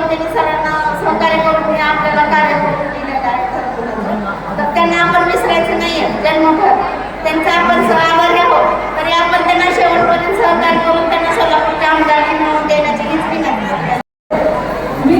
पद्धतीने सरांना सहकार्य करून आपल्याला कार्य करून दिलेलं आहे तर त्यांना आपण विसरायचं नाहीये जन्मभर. त्यांचा आपण आभारी आहोत तरी आपण त्यांना शेवटपर्यंत सहकार्य करून त्यांना सोलापूरच्या आमदारकी म्हणून देण्याची हीच विनंती मी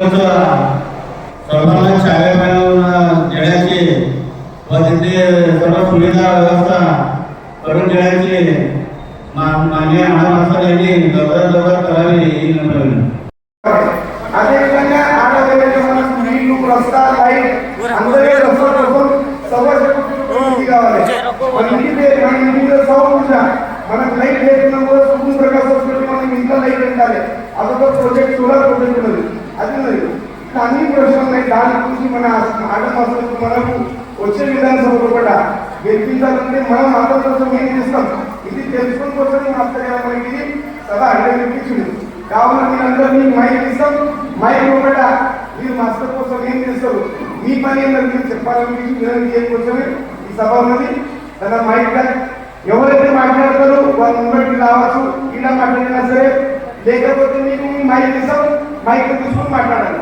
सर्वांना शाळेत देण्याची व त्यांची सर्व करून देण्याची मान्य महाराष्ट्र यांनी लवकरात लवकर करावी ही रस्ता लाइट आमचं हे. रस्ता मला लाइट लाइट नंबर हॉस्पिटलमध्ये मिळता लाइट आले आता तो प्रोजेक्ट सोलार प्रोजेक्टमध्ये అది లేదు. కానీ ప్రశ్న దాని గురించి మన ఆట మాత్రం మనకు వచ్చే విధానసభలో కూడా గెలిపించాలంటే మనం మతం కోసం ఏం చేస్తాం? ఇది తెలుసుకుని కోసం హస్తకరమైంది సదా అడ్డగించింది కావున మీరందరినీ మైక్ ఇస్తాం మైక్ కూడా మీరు మాస్టర్ కోసం ఏం చేస్తారు? మీ పని ఏంటంటే మీరు చెప్పాలనిపించి మీరు ఏం కోసమే ఈ సభ ఉన్నది. కదా మైక్ ఎవరైతే మాట్లాడతారో వాళ్ళు ముంబైకి రావచ్చు. ఇలా మాట్లాడినా సరే. లేకపోతే మీకు మైక్ ఇస్తాం మైక్ తీసుకుని మాట్లాడాలి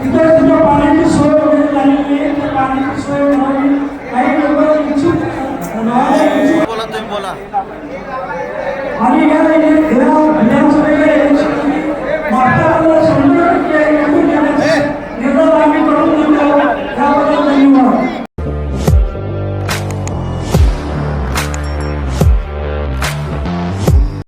ভিতরে দুটো পানির শোয়ে বলা তুমি বলা। আমি এখানে